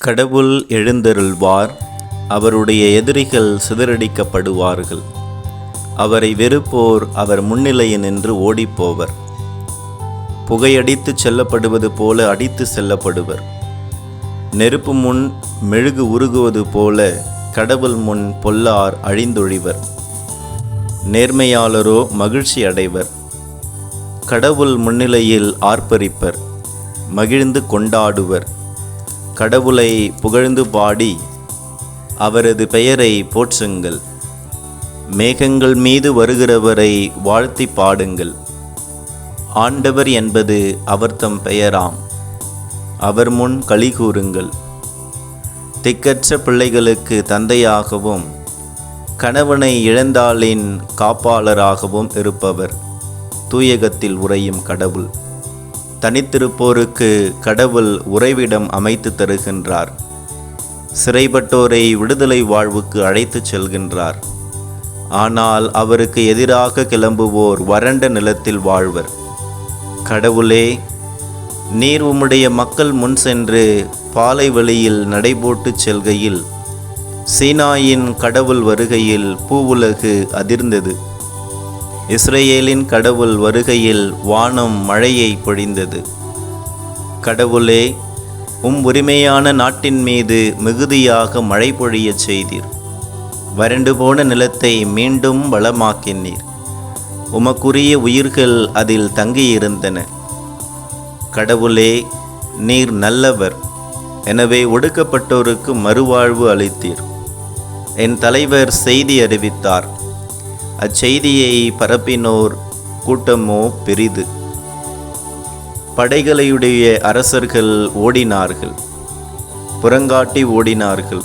கடவுள் எழுந்தருள்வார் அவருடைய எதிரிகள் சிதறடிக்கப்படுவார்கள். அவரை வெறுப்போர் அவர் முன்னிலையில் நின்று ஓடிப்போவர். புகையடித்துச் செல்லப்படுவது போல அடித்து செல்லப்படுவர். நெருப்பு முன் மெழுகு உருகுவது போல கடவுள் முன் பொல்லார் அழிந்தொழிவர். நேர்மையாளரோ மகிழ்ச்சி அடைவர். கடவுள் முன்னிலையில் ஆர்ப்பரிப்பர் மகிழ்ந்து கொண்டாடுவர். கடவுளை புகழ்ந்து பாடி அவரது பெயரை போற்றுங்கள். மேகங்கள் மீது வருகிறவரை வாழ்த்தி பாடுங்கள். ஆண்டவர் என்பது அவர்தம் பெயராம். அவர் முன் களி கூறுங்கள். திக்கற்ற பிள்ளைகளுக்கு தந்தையாகவும் கணவனை இழந்தாளின் காப்பாளராகவும் இருப்பவர். தூயகத்தில் உறையும் கடவுள். தனித்திருப்போருக்கு கடவுள் உறைவிடம் அமைத்து தருகின்றார். சிறைப்பட்டோரை விடுதலை வாழ்வுக்கு அழைத்துச் செல்கின்றார். ஆனால் அவருக்கு எதிராக கிளம்புவோர் வறண்ட நிலத்தில் வாழ்வர். கடவுளே நீர் உம்முடைய மக்கள் முன் சென்று பாலை வழியில் நடைபோட்டுச் செல்கையில் சீனாயின் கடவுள் வருகையில் பூவுலகு அதிர்ந்தது. இஸ்ரேலின் கடவுள் வருகையில் வானம் மழையை பொழிந்தது. கடவுளே உம் உரிமையான நாட்டின் மீது மிகுதியாக மழை பொழியச் செய்தீர். வறண்டு போன நிலத்தை மீண்டும் வளமாக்கினீர். உமக்குரிய உயிர்கள் அதில் தங்கியிருந்தன. கடவுளே நீர் நல்லவர். எனவே ஒடுக்கப்பட்டோருக்கு மறுவாழ்வு அளித்தீர். என் தலைவர் செய்தி அறிவித்தார். அச்செய்தியை பரப்பினோர் கூட்டமோ பெரிது. படைகளையுடைய அரசர்கள் ஓடினார்கள். புறங்காட்டி ஓடினார்கள்.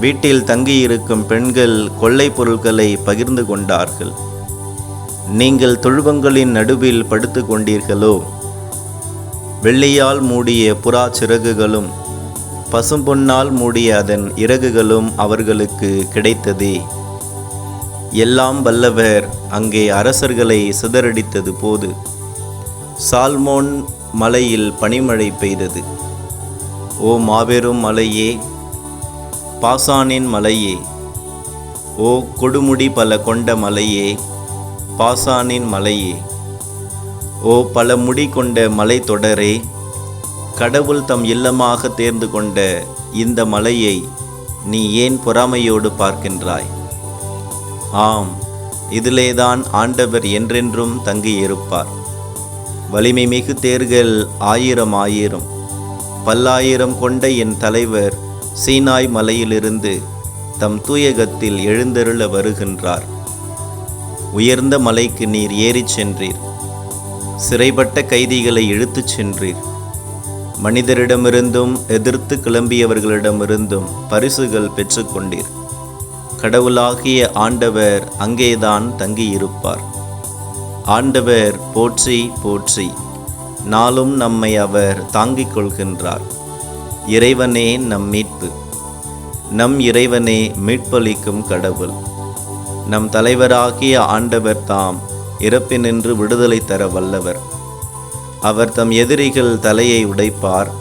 வீட்டில் தங்கியிருக்கும் பெண்கள் கொள்ளை பொருட்களை பகிர்ந்து கொண்டார்கள். நீங்கள் தொழுவங்களின் நடுவில் படுத்து கொண்டீர்களோ? வெள்ளியால் மூடிய புறா சிறகுகளும் பசும்பொன்னால் மூடிய அதன் இறகுகளும் அவர்களுக்கு கிடைத்ததே. எல்லாம் வல்லவர் அங்கே அரசர்களை சிதறடித்தது போது சால்மோன் மலையில் பனிமழை பெய்தது. ஓ மாபெரும் மலையே பாசானின் மலையே ஓ கொடுமுடி பல கொண்ட மலையே பாசானின் மலையே ஓ பல முடி கொண்ட மலை தொடரே கடவுள் தம் இல்லமாக தேர்ந்து கொண்ட இந்த மலையை நீ ஏன் பொறாமையோடு பார்க்கின்றாய்? ஆம் இதிலேதான் ஆண்டவர் என்றென்றும் தங்கியிருப்பார். வலிமை மிகு தேர்கள் ஆயிரம் ஆயிரம். பல்லாயிரம் கொண்ட என் தலைவர் சீனாய் மலையிலிருந்து தம் தூயகத்தில் எழுந்தருள வருகின்றார். உயர்ந்த மலைக்கு நீர் ஏறிச் சென்றீர். சிறைப்பட்ட கைதிகளை இழுத்துச் சென்றீர். மனிதரிடமிருந்தும் எதிர்த்து கிளம்பியவர்களிடமிருந்தும் பரிசுகள் பெற்றுக்கொண்டீர். கடவுளாகிய ஆண்டவர் அங்கேதான் தங்கியிருப்பார். ஆண்டவர் போற்றி போற்றி நாளும் நம்மை அவர் தாங்கிக் கொள்கின்றார். இறைவனே நம் மீட்பு. நம் இறைவனே மீட்பளிக்கும் கடவுள். நம் தலைவராகிய ஆண்டவர் தாம் இறப்பினின்று விடுதலை தர வல்லவர். அவர் தம் எதிரிகள் தலையை உடைப்பார்.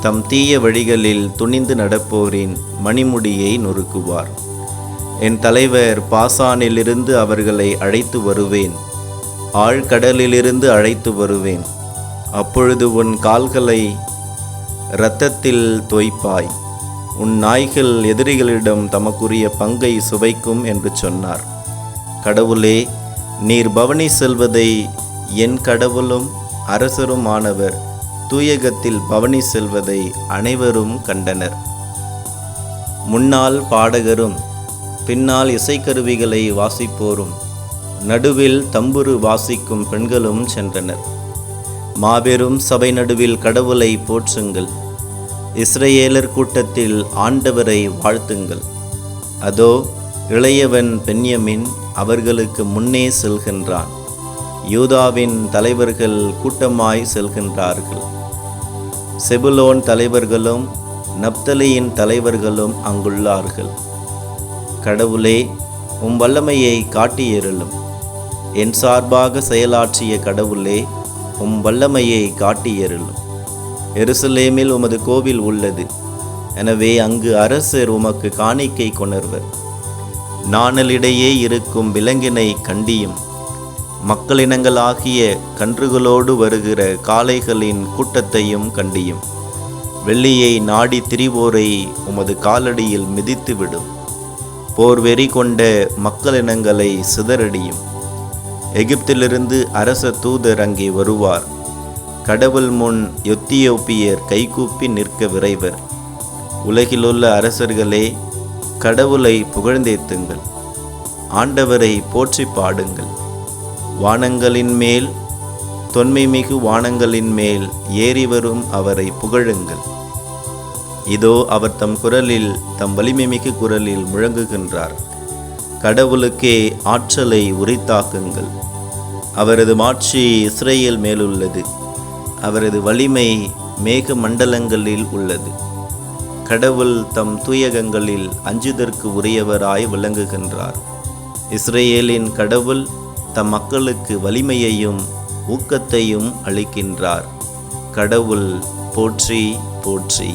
தம் தீய வழிகளில் துணிந்து நடப்போரின் மணிமுடியை நொறுக்குவார். என் தலைவர் பாசானிலிருந்து அவர்களை அழைத்து வருவேன். ஆழ்கடலிலிருந்து அழைத்து வருவேன். அப்பொழுது உன் கால்களை இரத்தத்தில் தோய்ப்பாய் உன் நாய்கள் எதிரிகளிடம் தமக்குரிய பங்கை சுவைக்கும் என்று சொன்னார். கடவுளே நீர் பவனி செல்வதை என் கடவுளும் அரசரும் ஆனவர் தூயகத்தில் பவனி செல்வதை அனைவரும் கண்டனர். முன்னால் பாடகரும் பின்னால் இசைக்கருவிகளை வாசிப்போரும். நடுவில் தம்புரு வாசிக்கும் பெண்களும் சென்றனர். மாபெரும் சபை நடுவில் கடவுளை போற்றுங்கள். இஸ்ரேலர் கூட்டத்தில் ஆண்டவரை வாழ்த்துங்கள். அதோ இளையவன் பென்யமின் அவர்களுக்கு முன்னே செல்கின்றான். யூதாவின் தலைவர்கள் கூட்டமாய் செல்கின்றார்கள். செபுலோன் தலைவர்களும் நப்தலியின் தலைவர்களும் அங்குள்ளார்கள். கடவுளே உம் வல்லமையை காட்டியருளும். என் சார்பாக செயலாற்றிய கடவுளே உம் வல்லமையை காட்டியருளும். எருசலேமில் உமது கோவில் உள்ளது. எனவே அங்கு அரசர் உமக்கு காணிக்கை கொணர்வர். நாணலிடையே இருக்கும் விலங்கினை கண்டியும். மக்களினங்களாகிய கன்றுகளோடு வருகிற காளைகளின் கூட்டத்தையும் கண்டியும். வெள்ளியை நாடி திரிவோரை உமது காலடியில் மிதித்துவிடும். போர் வெறி கொண்ட மக்களினங்களை சிதறடியும். எகிப்திலிருந்து அரச தூதர் அங்கே வருவார். கடவுள் முன் எத்தியோப்பியர் கைகூப்பி நிற்க விரைவர். உலகிலுள்ள அரசர்களே கடவுளை புகழ்ந்தேத்துங்கள். ஆண்டவரை போற்றி பாடுங்கள். வானங்களின் மேல் தொன்மைமிகு வானங்களின் மேல் ஏறி வரும் அவரை புகழுங்கள். இதோ அவர் தம் குரலில் தம் வலிமைமிகு குரலில் முழங்குகின்றார். கடவுளுக்கே ஆற்றலை உரித்தாக்குங்கள். அவரது மாட்சி இஸ்ரேல் மேலுள்ளது. அவரது வலிமை மேக மண்டலங்களில் உள்ளது. கடவுள் தம் தூயகங்களில் அஞ்சுதற்கு உரியவராய் விளங்குகின்றார். இஸ்ரேலின் கடவுள் தம் மக்களுக்கு வலிமையையும் ஊக்கத்தையும் அளிக்கின்றார். கடவுள் போற்றி போற்றி.